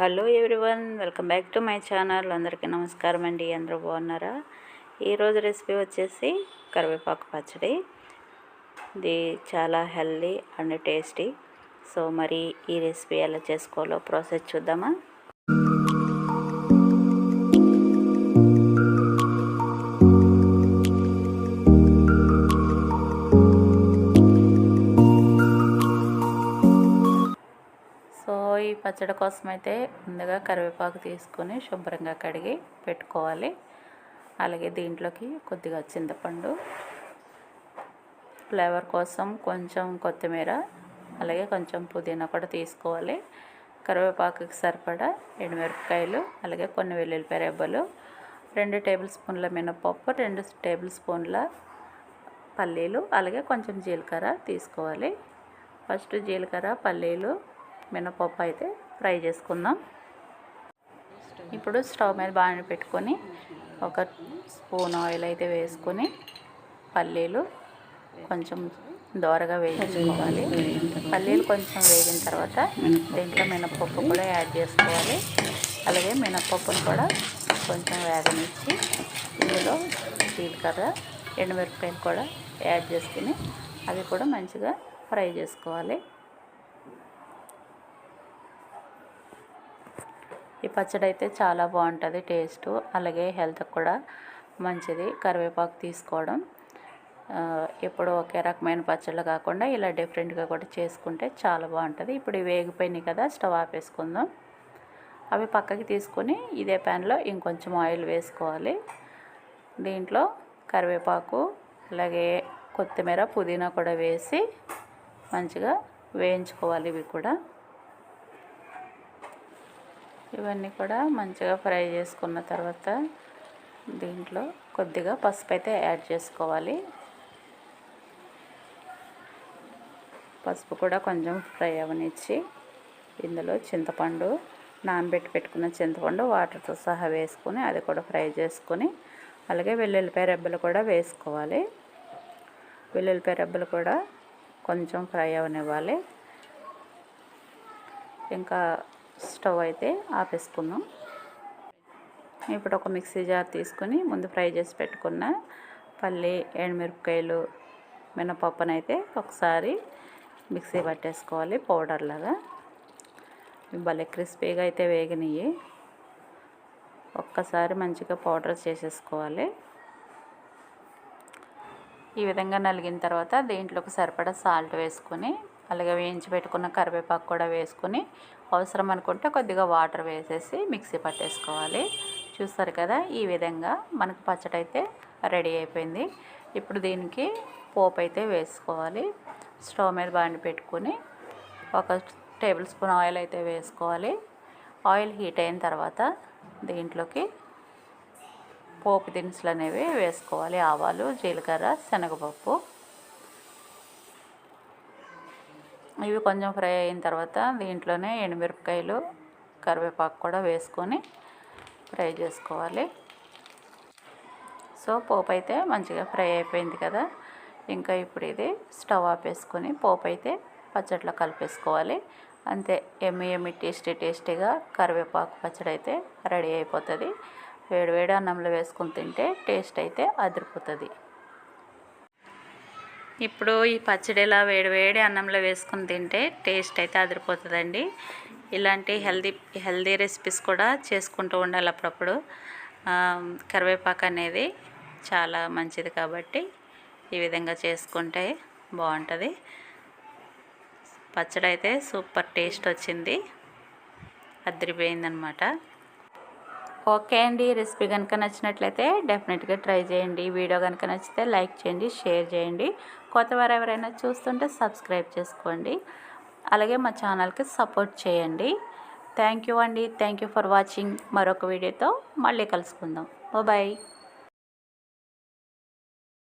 Hello everyone welcome back to my channel. అందరికీ నమస్కారం అండి. అందరూ బాగున్నారా? ఈరోజు రెసిపీ వచ్చేసి కరివేపాకు పచ్చడి. ఇది చాలా హెల్దీ అండ్ టేస్టీ. సో మరి ఈ రెసిపీ ఎలా చేసుకోవాలో ప్రాసెస్ చూద్దామా? పచ్చడి కోసం అయితే ముందుగా కరివేపాకు తీసుకొని శుభ్రంగా కడిగి పెట్టుకోవాలి. అలాగే దీంట్లోకి కొద్దిగా చింతపండు ఫ్లేవర్ కోసం కొంచెం కొత్తిమీర అలాగే కొంచెం పుదీనా కూడా తీసుకోవాలి. కరివేపాకుకి సరిపడా ఎండుమిరపకాయలు అలాగే కొన్ని వెల్లుల్లిపాయ రెబ్బలు రెండు టేబుల్ స్పూన్ల మినపప్పు రెండు టేబుల్ స్పూన్ల పల్లీలు అలాగే కొంచెం జీలకర్ర తీసుకోవాలి. ఫస్ట్ జీలకర్ర పల్లీలు మినపప్పు అయితే ఫ్రై చేసుకుందాం. ఇప్పుడు స్టవ్ మీద బాగా పెట్టుకొని ఒక స్పూన్ ఆయిల్ అయితే వేసుకొని పల్లీలు కొంచెం దోరగా వేయించుకోవాలి. పల్లీలు కొంచెం వేగిన తర్వాత దీంట్లో మినపప్పు కూడా యాడ్ చేసుకోవాలి. అలాగే మినపప్పును కూడా కొంచెం వేగనిచ్చి ఇందులో జీలకర్ర ఎండుమిరపకాయలు కూడా యాడ్ చేసుకుని అవి కూడా మంచిగా ఫ్రై చేసుకోవాలి. ఈ పచ్చడి అయితే చాలా బాగుంటుంది టేస్ట్. అలాగే హెల్త్కి కూడా మంచిది. కరివేపాకు తీసుకోవడం ఎప్పుడు ఒకే రకమైన పచ్చళ్ళు కాకుండా ఇలా డిఫరెంట్గా కూడా చేసుకుంటే చాలా బాగుంటుంది. ఇప్పుడు వేగిపోయినాయి కదా స్టవ్ ఆపేసుకుందాం. అవి పక్కకి తీసుకొని ఇదే ప్యాన్లో ఇంకొంచెం ఆయిల్ వేసుకోవాలి. దీంట్లో కరివేపాకు అలాగే కొత్తిమీర పుదీనా కూడా వేసి మంచిగా వేయించుకోవాలి ఇవి కూడా. ఇవన్నీ కూడా మంచిగా ఫ్రై చేసుకున్న తర్వాత దీంట్లో కొద్దిగా పసుపు అయితే యాడ్ చేసుకోవాలి. పసుపు కూడా కొంచెం ఫ్రై అవనిచ్చి ఇందులో చింతపండు నానబెట్టి పెట్టుకున్న చింతపండు వాటర్తో సహా వేసుకొని అది కూడా ఫ్రై చేసుకొని అలాగే వెల్లుల్లిపాయ రెబ్బలు కూడా వేసుకోవాలి. వెల్లుల్లిపాయ రెబ్బలు కూడా కొంచెం ఫ్రై అవనివ్వాలి. ఇంకా స్టవ్ అయితే ఆపేసుకుందాం. ఇప్పుడు ఒక మిక్సీ జార్ తీసుకొని ముందు ఫ్రై చేసి పెట్టుకున్న పల్లి ఎండుమిరపకాయలు మినపప్పునైతే ఒకసారి మిక్సీ పట్టేసుకోవాలి పౌడర్ లాగా. భలే క్రిస్పీగా అయితే వేగినాయి. ఒక్కసారి మంచిగా పౌడర్ చేసేసుకోవాలి. ఈ విధంగా నలిగిన తర్వాత దీంట్లోకి సరిపడా సాల్ట్ వేసుకొని అలాగే వేయించి పెట్టుకున్న కరివేపాకు కూడా వేసుకుని అవసరం అనుకుంటే కొద్దిగా వాటర్ వేసేసి మిక్సీ పట్టేసుకోవాలి. చూస్తారు కదా ఈ విధంగా మనకు పచ్చడి అయితే రెడీ అయిపోయింది. ఇప్పుడు దీనికి పోపు అయితే వేసుకోవాలి. స్టవ్ మీద బాండి పెట్టుకుని ఒక టేబుల్ స్పూన్ ఆయిల్ అయితే వేసుకోవాలి. ఆయిల్ హీట్ అయిన తర్వాత దీంట్లోకి పోపు దినుసులు అనేవి వేసుకోవాలి. ఆవాలు జీలకర్ర శనగపప్పు. ఇవి కొంచెం ఫ్రై అయిన తర్వాత దీంట్లోనే ఎండుమిరపకాయలు కరివేపాకు కూడా వేసుకొని ఫ్రై చేసుకోవాలి. సో పోపు అయితే మంచిగా ఫ్రై అయిపోయింది కదా. ఇంకా ఇప్పుడు ఇది స్టవ్ ఆపేసుకొని పోపు అయితే పచ్చట్లో కలిపేసుకోవాలి. అంతే ఎమ్మి ఎమ్మి టేస్టీ టేస్టీగా కరివేపాకు పచ్చడి అయితే రెడీ అయిపోతుంది. వేడివేడి అన్నంలో వేసుకొని తింటే టేస్ట్ అయితే అదిరిపోతుంది. ఇప్పుడు ఈ పచ్చడిలా ఇలా వేడివేడి అన్నంలో వేసుకుని తింటే టేస్ట్ అయితే అదిరిపోతుందండి. ఇలాంటి హెల్దీ హెల్దీ రెసిపీస్ కూడా చేసుకుంటూ ఉండాలి అప్పుడప్పుడు. కరివేపాకు అనేది చాలా మంచిది కాబట్టి ఈ విధంగా చేసుకుంటే బాగుంటుంది. పచ్చడి అయితే సూపర్ టేస్ట్ వచ్చింది. అదిరిపోయిందనమాట ఓకే అండి రెసిపీ కనుక నచ్చినట్లయితే డెఫినెట్గా ట్రై చేయండి. వీడియో కనుక నచ్చితే లైక్ చేయండి షేర్ చేయండి. కొత్తవారు ఎవరైనా చూస్తుంటే సబ్స్క్రైబ్ చేసుకోండి. అలాగే మా ఛానల్కి సపోర్ట్ చేయండి. థ్యాంక్ యూ అండి. థ్యాంక్ యూ ఫర్ వాచింగ్ మరొక వీడియోతో మళ్ళీ కలుసుకుందాం. బాయ్.